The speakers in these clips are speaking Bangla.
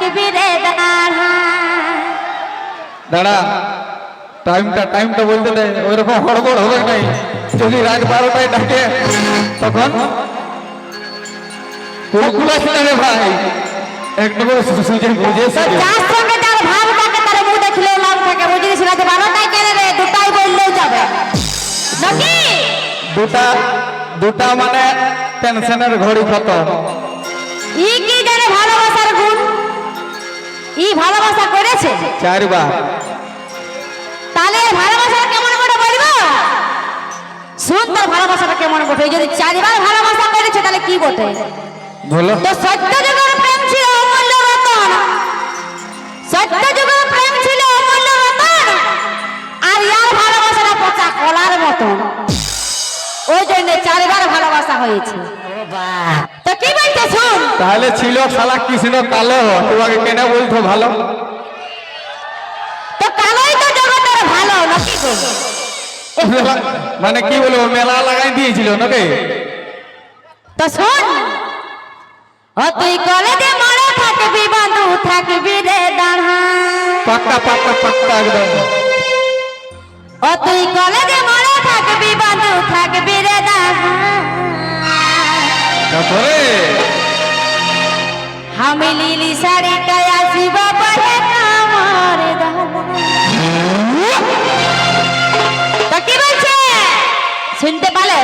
থাকবি রে দাঁড়া দাঁড়া টাইমটা টাইমটা বলতে দে ওইরকম হড়বড় হবে নাই। যদি রাত বারোটায় ডাকে তখন কুলকুলা ছিল রে ভাই। একটু করে সুজে বুঝে যার সঙ্গে যার ভাব থাকে তার মুখ দেখলেও লাভ থাকে। বুঝলি শোনাতে বারোটায় কেন রে দুটাই বললেও যাবে। নাকি? দুটা দুটা মানে টেনশনের ঘড়ি কত? ই কি জানে ভালোবাসার গুণ। ই ভালোবাসা করেছে? চারবার। তাহলে এর ভালোবাসাটা কেমন করে বলব? সুন্দর ভালোবাসাটা কেমন বটে যদি চারবার ভালোবাসা করেছে তাহলে কি বটে বলো। তো সত্য যুগের প্রেম ছিল অমূল্য রতন। সত্য যুগের প্রেম ছিল অমূল্য রতন। আর ইয়ার ভালোবাসাটা পচা কলার মতন। ওই জন্য চারবার ভালোবাসা হয়েছে। তো কি শুন তাহলে ছিল শালা কৃষ্ণ কালো? তোমাকে কেন বলতো ভালো? তো কালোই তো জগতের ভালো নাকি গো? মানে কি বলব মেলা লাগাই দিয়েছিল নাকি? তো শোন ও তুই কলেজে মরে থাকবি বন্ধু থাকবি রে দাঁড়া। পাক্কা পাক্কা পাক্কা একদম। ও তুই কলেজে মরে থাকবি বন্ধু থাকবি রে দাঁড়া। আমি লিলি শাড়িটা আসিব পরে কি বলছে? শুনতে পালে?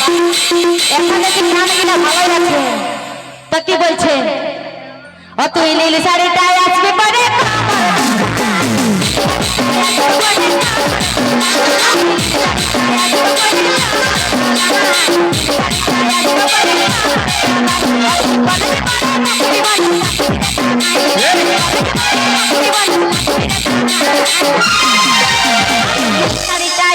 কি তো কি বলছে? ও তুই লিলি শাড়িটা আসবি পরে শাড়িটা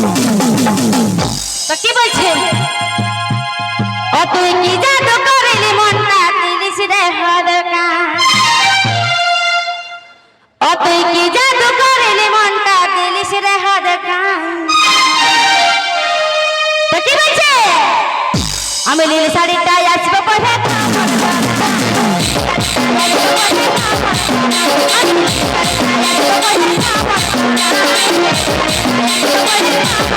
তো কি বলছে? ও, তুই কি জাদু করিলি মনটা? দিলিস রে হদকা ও, তুই কি জাদু করিলি মনটা? দিলিস রে হদকা তো কি বলছে? আমি নীল শাড়িটা আসব পরে ও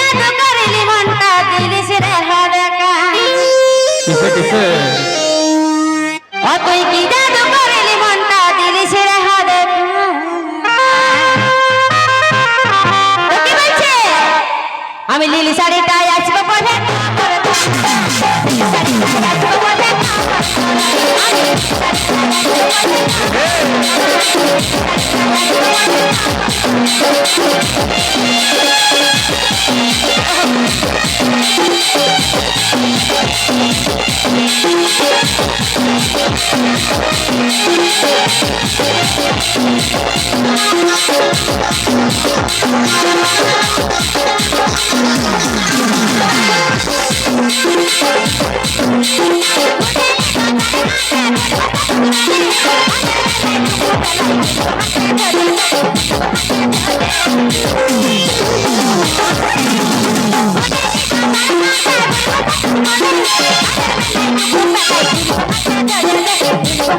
জাদু করিলি মনটা দিলিস রে হদকা কিসে কিসে ও তুই কি জাদু করিলি মনটা দিলিস রে হদকা তো কি বলছে? আমি লিলি শাড়িটাই আসব পরে কি বলছে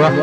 বাহ